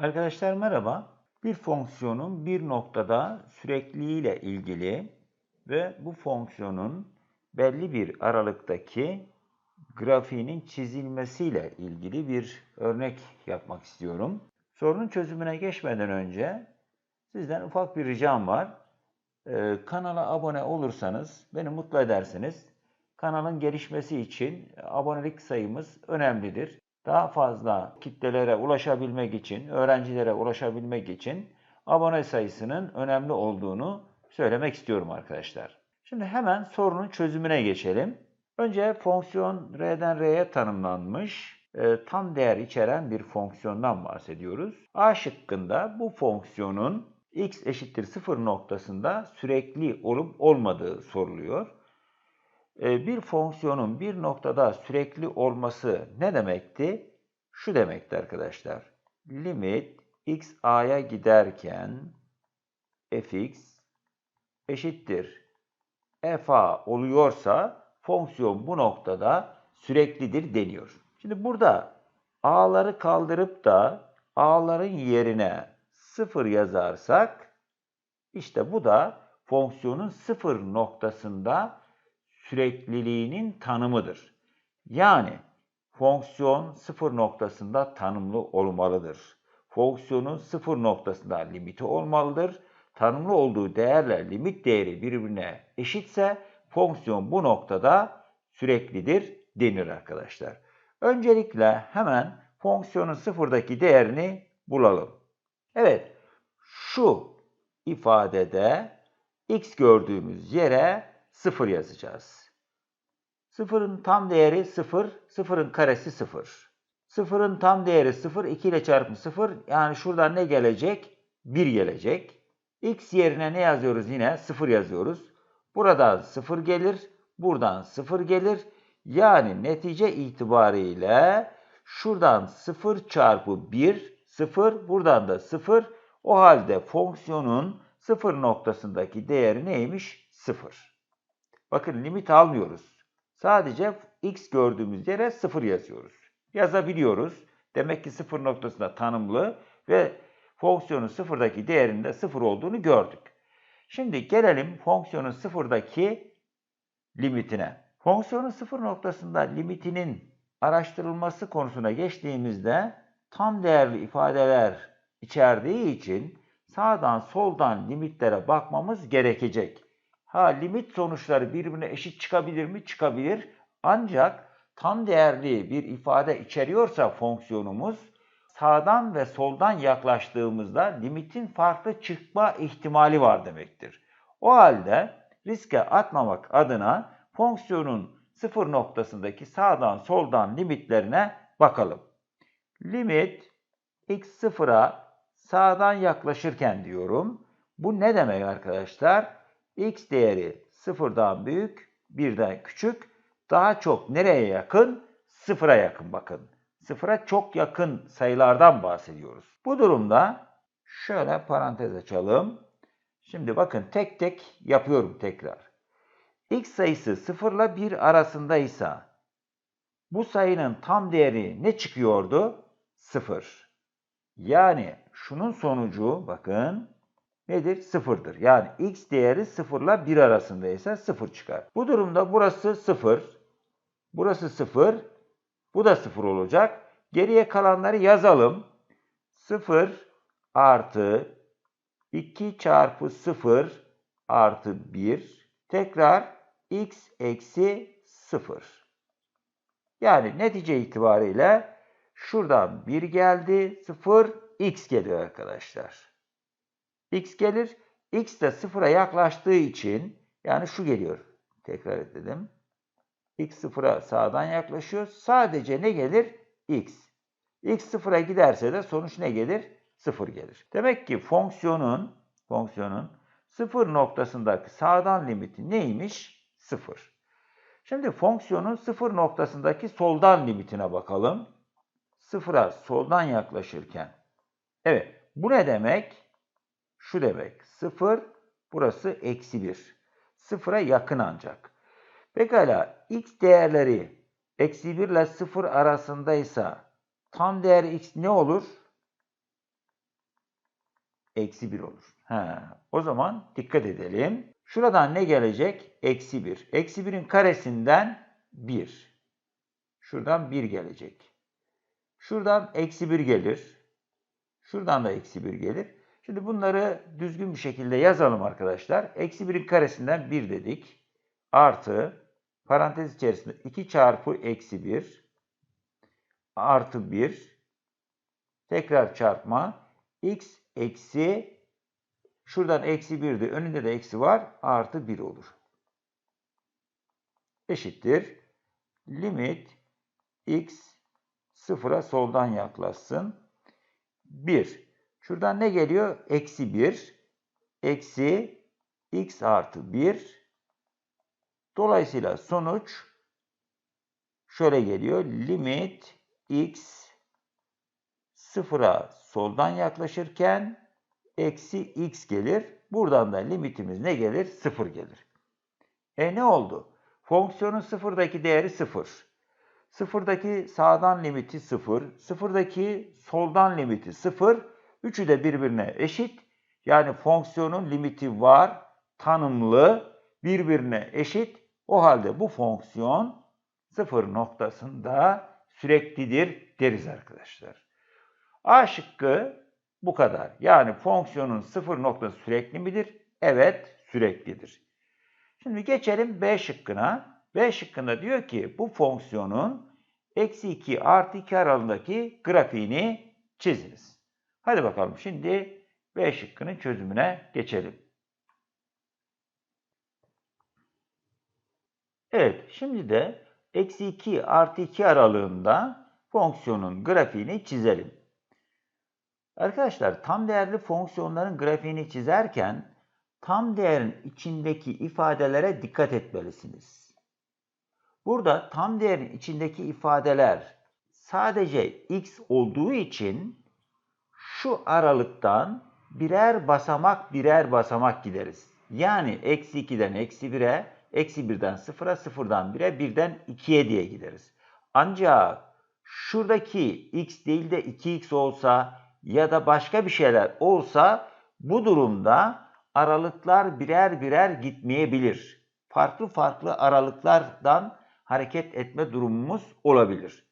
Arkadaşlar merhaba. Bir fonksiyonun bir noktada sürekliliğiyle ilgili ve bu fonksiyonun belli bir aralıktaki grafiğinin çizilmesiyle ilgili bir örnek yapmak istiyorum. Sorunun çözümüne geçmeden önce sizden ufak bir ricam var. Ee, kanala abone olursanız beni mutlu edersiniz. Kanalın gelişmesi için abonelik sayımız önemlidir daha fazla kitlelere ulaşabilmek için, öğrencilere ulaşabilmek için abone sayısının önemli olduğunu söylemek istiyorum arkadaşlar. Şimdi hemen sorunun çözümüne geçelim. Önce fonksiyon R'den R'ye tanımlanmış e, tam değer içeren bir fonksiyondan bahsediyoruz. A şıkkında bu fonksiyonun x eşittir 0 noktasında sürekli olup olmadığı soruluyor. Ee, bir fonksiyonun bir noktada sürekli olması ne demekti? Şu demekti arkadaşlar. Limit x a'ya giderken fx eşittir f a oluyorsa fonksiyon bu noktada süreklidir deniyor. Şimdi burada a'ları kaldırıp da a'ların yerine 0 yazarsak işte bu da fonksiyonun sıfır noktasında sürekliliğinin tanımıdır. Yani fonksiyon sıfır noktasında tanımlı olmalıdır. Fonksiyonun sıfır noktasında limiti olmalıdır. Tanımlı olduğu değerle limit değeri birbirine eşitse fonksiyon bu noktada süreklidir denir arkadaşlar. Öncelikle hemen fonksiyonun sıfırdaki değerini bulalım. Evet, şu ifadede x gördüğümüz yere 0 yazacağız. 0'ın tam değeri 0, 0'ın karesi 0. 0'ın tam değeri 0, 2 ile çarpım 0. Yani şuradan ne gelecek? 1 gelecek. x yerine ne yazıyoruz yine? 0 yazıyoruz. Buradan 0 gelir, buradan 0 gelir. Yani netice itibariyle şuradan 0 çarpı 1, 0, buradan da 0. O halde fonksiyonun 0 noktasındaki değeri neymiş? 0. Bakın limit almıyoruz. Sadece x gördüğümüz yere 0 yazıyoruz. Yazabiliyoruz. Demek ki 0 noktasında tanımlı ve fonksiyonun sıfırdaki değerinde 0 olduğunu gördük. Şimdi gelelim fonksiyonun sıfırdaki limitine. Fonksiyonun sıfır noktasında limitinin araştırılması konusuna geçtiğimizde tam değerli ifadeler içerdiği için sağdan soldan limitlere bakmamız gerekecek. Ha limit sonuçları birbirine eşit çıkabilir mi? Çıkabilir. Ancak tam değerli bir ifade içeriyorsa fonksiyonumuz sağdan ve soldan yaklaştığımızda limitin farklı çıkma ihtimali var demektir. O halde riske atmamak adına fonksiyonun sıfır noktasındaki sağdan soldan limitlerine bakalım. Limit x sıfıra sağdan yaklaşırken diyorum. Bu ne demek arkadaşlar? X değeri sıfırdan büyük, birden küçük, daha çok nereye yakın? Sıfıra yakın bakın. Sıfıra çok yakın sayılardan bahsediyoruz. Bu durumda şöyle parantez açalım. Şimdi bakın tek tek yapıyorum tekrar. x sayısı 0 ile 1 arasındaysa bu sayının tam değeri ne çıkıyordu? 0. Yani şunun sonucu bakın nedir? Sıfırdır. Yani x değeri 0 ile 1 arasındaysa 0 çıkar. Bu durumda burası 0, burası 0, bu da 0 olacak. Geriye kalanları yazalım. 0 artı 2 çarpı 0 artı 1 tekrar x eksi 0. Yani netice itibariyle şuradan 1 geldi, 0, x geliyor arkadaşlar x gelir. x de sıfıra yaklaştığı için yani şu geliyor. Tekrar edelim. x sıfıra sağdan yaklaşıyor. Sadece ne gelir? x. x sıfıra giderse de sonuç ne gelir? Sıfır gelir. Demek ki fonksiyonun fonksiyonun sıfır noktasındaki sağdan limiti neymiş? Sıfır. Şimdi fonksiyonun sıfır noktasındaki soldan limitine bakalım. Sıfıra soldan yaklaşırken. Evet bu ne demek? Şu demek. 0 burası eksi 1. Sıfıra yakın ancak. Pekala x değerleri eksi 1 ile 0 arasındaysa tam değer x ne olur? eksi 1 olur. Ha, o zaman dikkat edelim. Şuradan ne gelecek? Eksi 1. Eksi 1'in karesinden 1. Şuradan 1 gelecek. Şuradan eksi 1 gelir. Şuradan da eksi 1 gelir. Şimdi bunları düzgün bir şekilde yazalım arkadaşlar. Eksi 1'in karesinden 1 dedik. Artı parantez içerisinde 2 çarpı eksi 1 artı 1 tekrar çarpma x eksi şuradan eksi 1'di önünde de eksi var artı 1 olur. Eşittir. Limit x sıfıra soldan yaklaşsın. 1. Şuradan ne geliyor? Eksi 1. Eksi x artı 1. Dolayısıyla sonuç şöyle geliyor. Limit x sıfıra soldan yaklaşırken eksi x gelir. Buradan da limitimiz ne gelir? Sıfır gelir. E ne oldu? Fonksiyonun sıfırdaki değeri sıfır. Sıfırdaki sağdan limiti sıfır. Sıfırdaki soldan limiti sıfır. Üçü de birbirine eşit. Yani fonksiyonun limiti var, tanımlı, birbirine eşit. O halde bu fonksiyon sıfır noktasında süreklidir deriz arkadaşlar. A şıkkı bu kadar. Yani fonksiyonun sıfır noktası sürekli midir? Evet, süreklidir. Şimdi geçelim B şıkkına. B şıkkında diyor ki bu fonksiyonun eksi 2 artı 2 aralığındaki grafiğini çiziniz. Hadi bakalım şimdi B şıkkının çözümüne geçelim. Evet, şimdi de eksi 2 artı 2 aralığında fonksiyonun grafiğini çizelim. Arkadaşlar tam değerli fonksiyonların grafiğini çizerken tam değerin içindeki ifadelere dikkat etmelisiniz. Burada tam değerin içindeki ifadeler sadece x olduğu için şu aralıktan birer basamak birer basamak gideriz. Yani eksi 2'den eksi 1'e, eksi 1'den 0'a, 0'dan 1'e, 1'den 2'ye diye gideriz. Ancak şuradaki x değil de 2x olsa ya da başka bir şeyler olsa bu durumda aralıklar birer birer gitmeyebilir. Farklı farklı aralıklardan hareket etme durumumuz olabilir.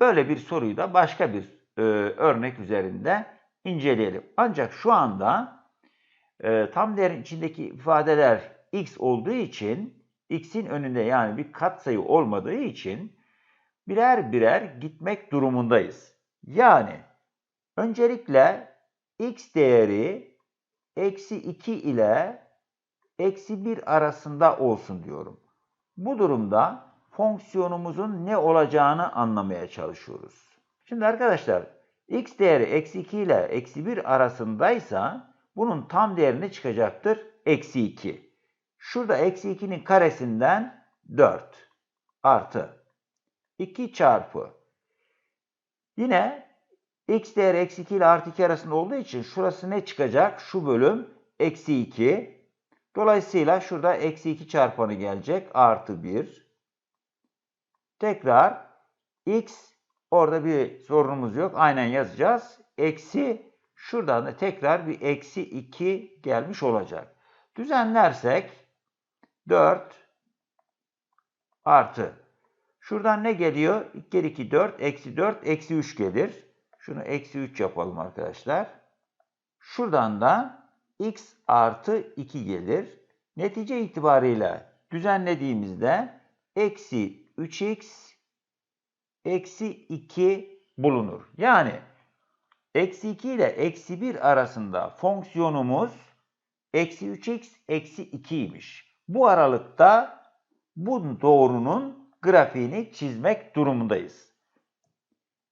Böyle bir soruyu da başka bir e, örnek üzerinde inceleyelim. Ancak şu anda e, tam değerin içindeki ifadeler x olduğu için x'in önünde yani bir katsayı olmadığı için birer birer gitmek durumundayız. Yani öncelikle x değeri eksi 2 ile eksi 1 arasında olsun diyorum. Bu durumda fonksiyonumuzun ne olacağını anlamaya çalışıyoruz. Şimdi arkadaşlar x değeri eksi 2 ile eksi 1 arasındaysa bunun tam değerini çıkacaktır? Eksi 2. Şurada eksi 2'nin karesinden 4 artı 2 çarpı. Yine x değeri eksi 2 ile artı 2 arasında olduğu için şurası ne çıkacak? Şu bölüm eksi 2. Dolayısıyla şurada eksi 2 çarpanı gelecek. Artı 1. Tekrar x orada bir sorunumuz yok. Aynen yazacağız. Eksi şuradan da tekrar bir eksi 2 gelmiş olacak. Düzenlersek 4 artı Şuradan ne geliyor? 2 kere 2 4, eksi 4, eksi 3 gelir. Şunu eksi 3 yapalım arkadaşlar. Şuradan da x artı 2 gelir. Netice itibarıyla düzenlediğimizde eksi 3x eksi 2 bulunur. Yani eksi 2 ile eksi 1 arasında fonksiyonumuz eksi 3x eksi 2'ymiş. Bu aralıkta bu doğrunun grafiğini çizmek durumundayız.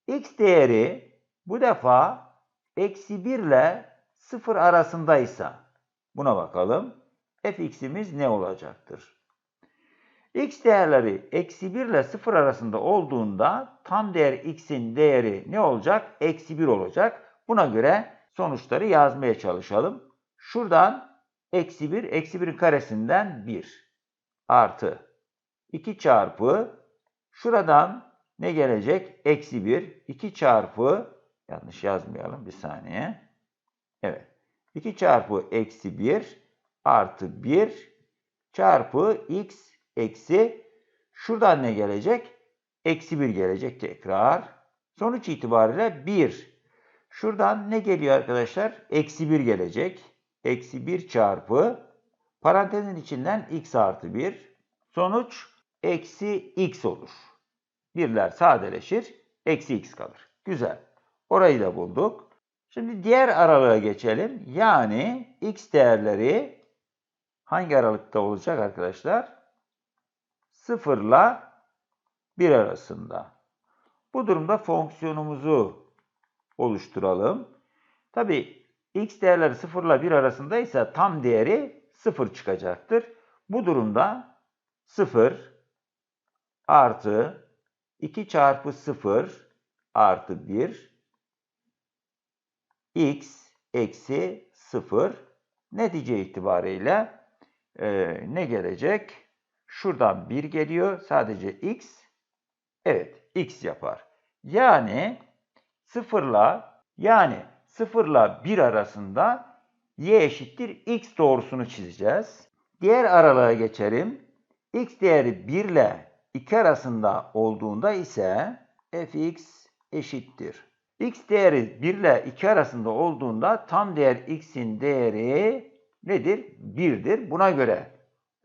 x değeri bu defa eksi 1 ile 0 arasındaysa buna bakalım. fx'imiz ne olacaktır? X değerleri eksi 1 ile 0 arasında olduğunda tam değer x'in değeri ne olacak? Eksi 1 olacak. Buna göre sonuçları yazmaya çalışalım. Şuradan eksi 1, eksi 1'in karesinden 1 artı 2 çarpı şuradan ne gelecek? Eksi 1. 2 çarpı yanlış yazmayalım bir saniye. Evet. 2 çarpı eksi 1 artı 1 çarpı x eksi şuradan ne gelecek? Eksi 1 gelecek tekrar. Sonuç itibariyle 1. Şuradan ne geliyor arkadaşlar? Eksi 1 gelecek. Eksi 1 çarpı parantezin içinden x artı 1. Sonuç eksi x olur. Birler sadeleşir. Eksi x kalır. Güzel. Orayı da bulduk. Şimdi diğer aralığa geçelim. Yani x değerleri hangi aralıkta olacak arkadaşlar? 0 ile 1 arasında. Bu durumda fonksiyonumuzu oluşturalım. Tabi x değerleri 0 ile 1 arasındaysa tam değeri 0 çıkacaktır. Bu durumda 0 artı 2 çarpı 0 artı 1 x eksi 0 netice itibariyle e, ne gelecek? Şuradan 1 geliyor. Sadece x. Evet x yapar. Yani 0 ile yani 0 ile 1 arasında y eşittir x doğrusunu çizeceğiz. Diğer aralığa geçelim. x değeri 1 ile 2 arasında olduğunda ise fx eşittir. x değeri 1 ile 2 arasında olduğunda tam değer x'in değeri nedir? 1'dir. Buna göre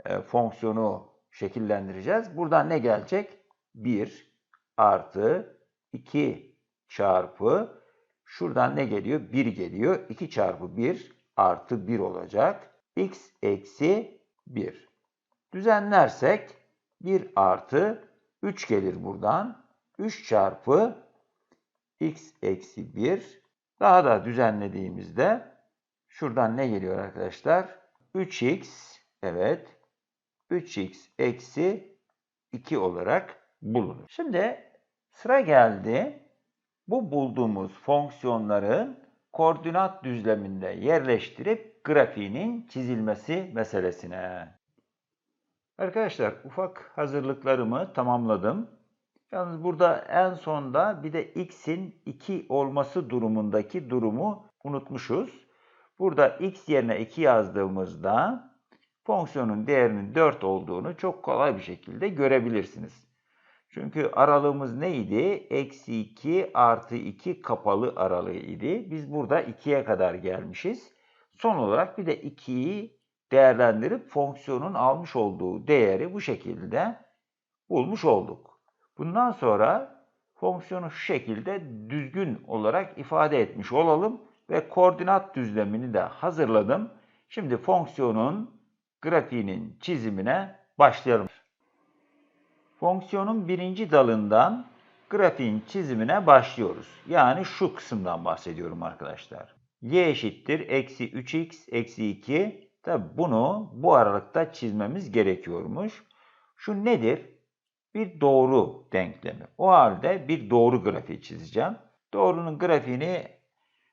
e, fonksiyonu şekillendireceğiz. Buradan ne gelecek? 1 artı 2 çarpı şuradan ne geliyor? 1 geliyor. 2 çarpı 1 artı 1 olacak. x eksi 1. Düzenlersek 1 artı 3 gelir buradan. 3 çarpı x eksi 1. Daha da düzenlediğimizde şuradan ne geliyor arkadaşlar? 3x evet 3x eksi 2 olarak bulunur. Şimdi sıra geldi. Bu bulduğumuz fonksiyonların koordinat düzleminde yerleştirip grafiğinin çizilmesi meselesine. Arkadaşlar ufak hazırlıklarımı tamamladım. Yalnız burada en sonda bir de x'in 2 olması durumundaki durumu unutmuşuz. Burada x yerine 2 yazdığımızda fonksiyonun değerinin 4 olduğunu çok kolay bir şekilde görebilirsiniz. Çünkü aralığımız neydi? Eksi 2 artı 2 kapalı aralığı idi. Biz burada 2'ye kadar gelmişiz. Son olarak bir de 2'yi değerlendirip fonksiyonun almış olduğu değeri bu şekilde bulmuş olduk. Bundan sonra fonksiyonu şu şekilde düzgün olarak ifade etmiş olalım ve koordinat düzlemini de hazırladım. Şimdi fonksiyonun grafiğinin çizimine başlayalım. Fonksiyonun birinci dalından grafiğin çizimine başlıyoruz. Yani şu kısımdan bahsediyorum arkadaşlar. y eşittir eksi 3x eksi 2. Tabi bunu bu aralıkta çizmemiz gerekiyormuş. Şu nedir? Bir doğru denklemi. O halde bir doğru grafiği çizeceğim. Doğrunun grafiğini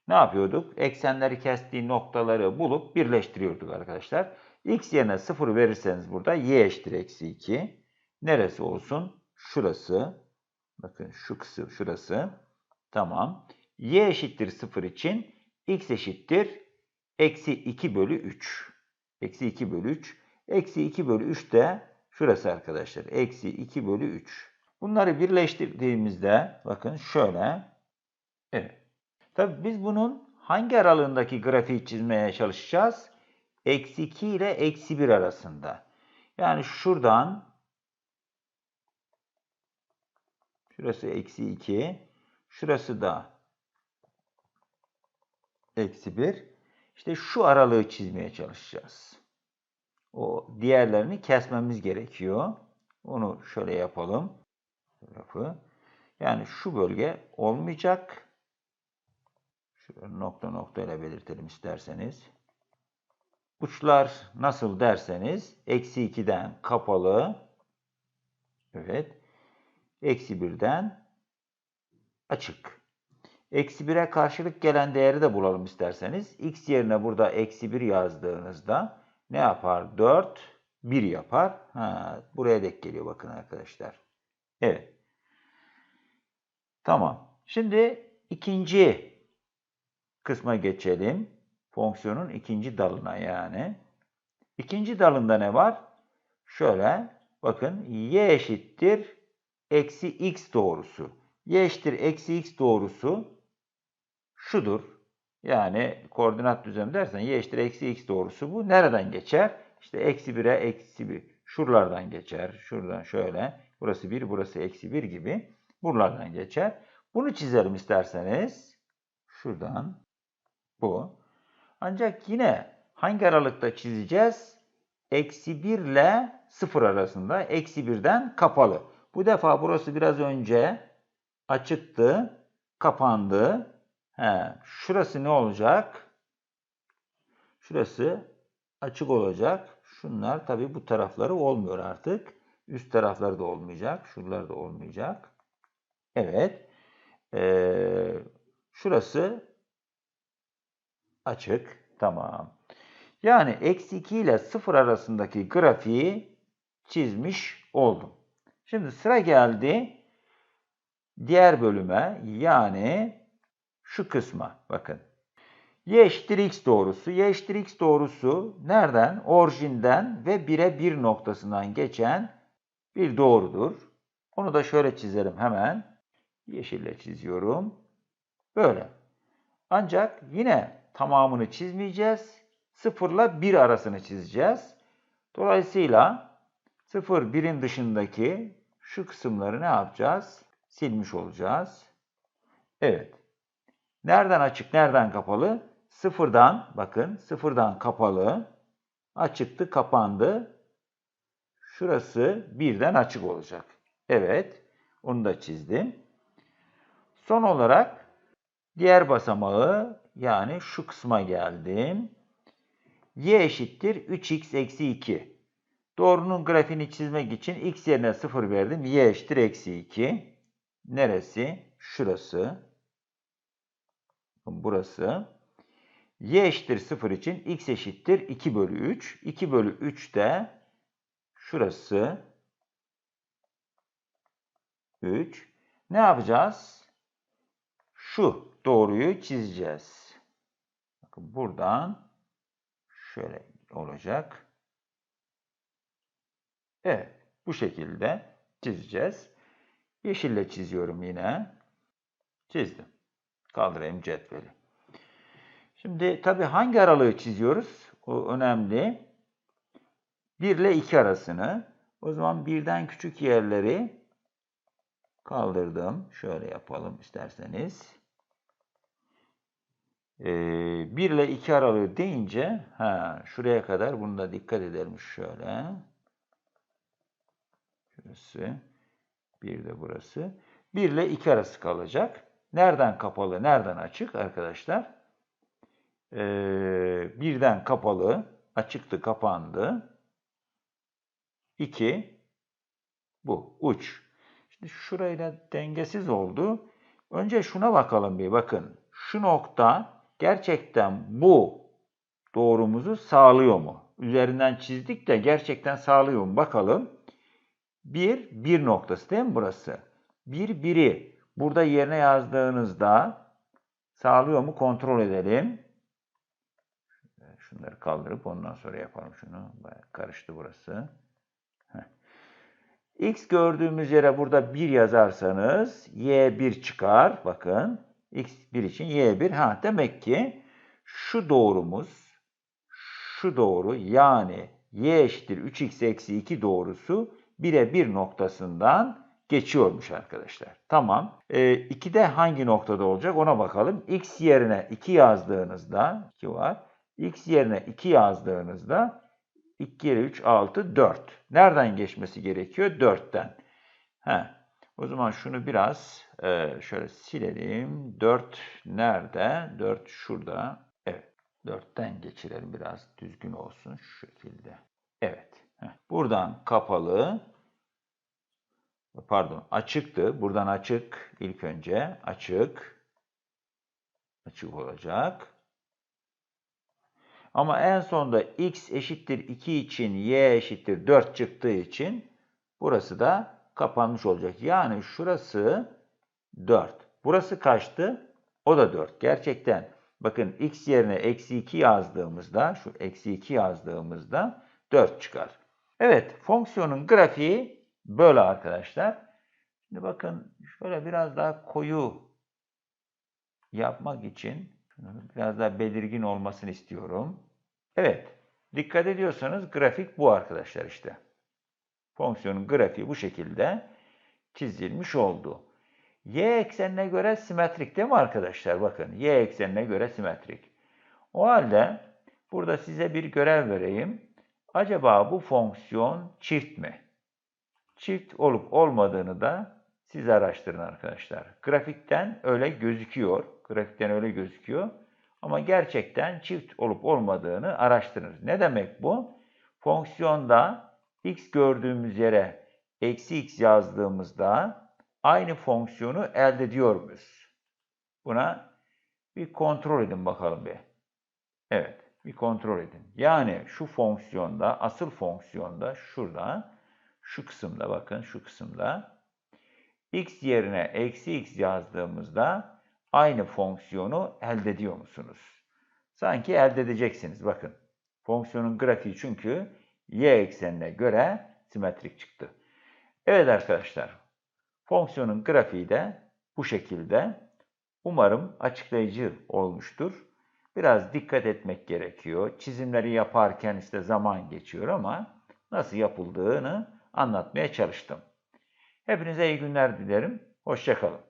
ne yapıyorduk? Eksenleri kestiği noktaları bulup birleştiriyorduk arkadaşlar. x yerine 0 verirseniz burada y eşittir eksi 2. Neresi olsun? Şurası. Bakın şu kısım şurası. Tamam. y eşittir 0 için x eşittir eksi 2 bölü 3. Eksi 2 bölü 3. Eksi 2 bölü 3 de şurası arkadaşlar. Eksi 2 bölü 3. Bunları birleştirdiğimizde bakın şöyle. Evet. Tabii biz bunun hangi aralığındaki grafiği çizmeye çalışacağız? Eksi 2 ile eksi 1 arasında. Yani şuradan şurası eksi 2 şurası da eksi 1. İşte şu aralığı çizmeye çalışacağız. O diğerlerini kesmemiz gerekiyor. Onu şöyle yapalım. Yani şu bölge olmayacak. Şöyle nokta nokta ile belirtelim isterseniz. Uçlar nasıl derseniz eksi 2'den kapalı. Evet. Eksi 1'den açık. Eksi 1'e karşılık gelen değeri de bulalım isterseniz. X yerine burada eksi 1 yazdığınızda ne yapar? 4, 1 yapar. Ha, buraya denk geliyor bakın arkadaşlar. Evet. Tamam. Şimdi ikinci kısma geçelim. Fonksiyonun ikinci dalına yani. İkinci dalında ne var? Şöyle bakın y eşittir eksi x doğrusu. y eşittir eksi x doğrusu şudur. Yani koordinat düzlemi dersen y eşittir eksi x doğrusu bu. Nereden geçer? İşte eksi 1'e eksi 1. Şuralardan geçer. Şuradan şöyle. Burası 1, burası eksi 1 gibi. Buralardan geçer. Bunu çizelim isterseniz. Şuradan bu. Ancak yine hangi aralıkta çizeceğiz? Eksi 1 ile 0 arasında. Eksi 1'den kapalı. Bu defa burası biraz önce açıktı. Kapandı. He, şurası ne olacak? Şurası açık olacak. Şunlar tabii bu tarafları olmuyor artık. Üst tarafları da olmayacak. Şuralar da olmayacak. Evet. Ee, şurası açık. Tamam. Yani eksi 2 ile 0 arasındaki grafiği çizmiş oldum. Şimdi sıra geldi diğer bölüme yani şu kısma bakın. Y eşittir x doğrusu. Y eşittir x doğrusu nereden? Orijinden ve 1'e 1 noktasından geçen bir doğrudur. Onu da şöyle çizerim hemen. Yeşille çiziyorum. Böyle. Ancak yine tamamını çizmeyeceğiz. 0 ile 1 arasını çizeceğiz. Dolayısıyla 0, 1'in dışındaki şu kısımları ne yapacağız? Silmiş olacağız. Evet. Nereden açık, nereden kapalı? Sıfırdan, bakın sıfırdan kapalı, açıktı, kapandı. Şurası birden açık olacak. Evet, onu da çizdim. Son olarak diğer basamağı yani şu kısma geldim. y eşittir 3x eksi 2. Doğrunun grafiğini çizmek için x yerine 0 verdim. y eşittir eksi 2. Neresi? Şurası. Burası. y eşittir 0 için x eşittir 2 bölü 3. 2 bölü 3 de şurası 3. Ne yapacağız? Şu doğruyu çizeceğiz. Bakın buradan şöyle olacak. Evet, bu şekilde çizeceğiz. Yeşille çiziyorum yine. Çizdim. Kaldırayım cetveli. Şimdi tabi hangi aralığı çiziyoruz? O önemli. 1 ile 2 arasını. O zaman birden küçük yerleri kaldırdım. Şöyle yapalım isterseniz. Ee, 1 ile 2 aralığı deyince ha, şuraya kadar bunu da dikkat edelim şöyle. Şurası. Bir de burası. 1 ile 2 arası kalacak. Nereden kapalı, nereden açık arkadaşlar? Ee, birden kapalı, açıktı, kapandı. 2 bu uç. Şimdi şurayla dengesiz oldu. Önce şuna bakalım bir bakın. Şu nokta gerçekten bu doğrumuzu sağlıyor mu? Üzerinden çizdik de gerçekten sağlıyor mu? Bakalım. 1, 1 noktası değil mi burası? 1, 1'i burada yerine yazdığınızda sağlıyor mu kontrol edelim. Şunları kaldırıp ondan sonra yapalım şunu. Bayağı karıştı burası. X gördüğümüz yere burada 1 yazarsanız y 1 çıkar. Bakın. X 1 için y 1. Ha demek ki şu doğrumuz şu doğru yani y eşittir 3x eksi 2 doğrusu 1'e 1 noktasından geçiyormuş arkadaşlar. Tamam. E, 2'de hangi noktada olacak ona bakalım. x yerine 2 yazdığınızda 2 var. x yerine 2 yazdığınızda 2 kere 3, 6, 4. Nereden geçmesi gerekiyor? 4'ten. He. O zaman şunu biraz e, şöyle silelim. 4 nerede? 4 şurada. Evet. 4'ten geçirelim biraz düzgün olsun şu şekilde. Evet. Buradan kapalı. Pardon açıktı. Buradan açık ilk önce. Açık. Açık olacak. Ama en sonda x eşittir 2 için y eşittir 4 çıktığı için burası da kapanmış olacak. Yani şurası 4. Burası kaçtı? O da 4. Gerçekten Bakın x yerine eksi 2 yazdığımızda, şu eksi 2 yazdığımızda 4 çıkar. Evet, fonksiyonun grafiği böyle arkadaşlar. Şimdi bakın şöyle biraz daha koyu yapmak için biraz daha belirgin olmasını istiyorum. Evet, dikkat ediyorsanız grafik bu arkadaşlar işte. Fonksiyonun grafiği bu şekilde çizilmiş oldu. Y eksenine göre simetrik değil mi arkadaşlar? Bakın y eksenine göre simetrik. O halde burada size bir görev vereyim. Acaba bu fonksiyon çift mi? Çift olup olmadığını da siz araştırın arkadaşlar. Grafikten öyle gözüküyor. Grafikten öyle gözüküyor. Ama gerçekten çift olup olmadığını araştırınız. Ne demek bu? Fonksiyonda x gördüğümüz yere eksi x yazdığımızda aynı fonksiyonu elde ediyor muyuz? Buna bir kontrol edin bakalım bir. Evet, bir kontrol edin. Yani şu fonksiyonda, asıl fonksiyonda şurada, şu kısımda bakın şu kısımda x yerine eksi x yazdığımızda aynı fonksiyonu elde ediyor musunuz? Sanki elde edeceksiniz bakın. Fonksiyonun grafiği çünkü y eksenine göre simetrik çıktı. Evet arkadaşlar, fonksiyonun grafiği de bu şekilde. Umarım açıklayıcı olmuştur. Biraz dikkat etmek gerekiyor. Çizimleri yaparken işte zaman geçiyor ama nasıl yapıldığını anlatmaya çalıştım. Hepinize iyi günler dilerim. Hoşçakalın.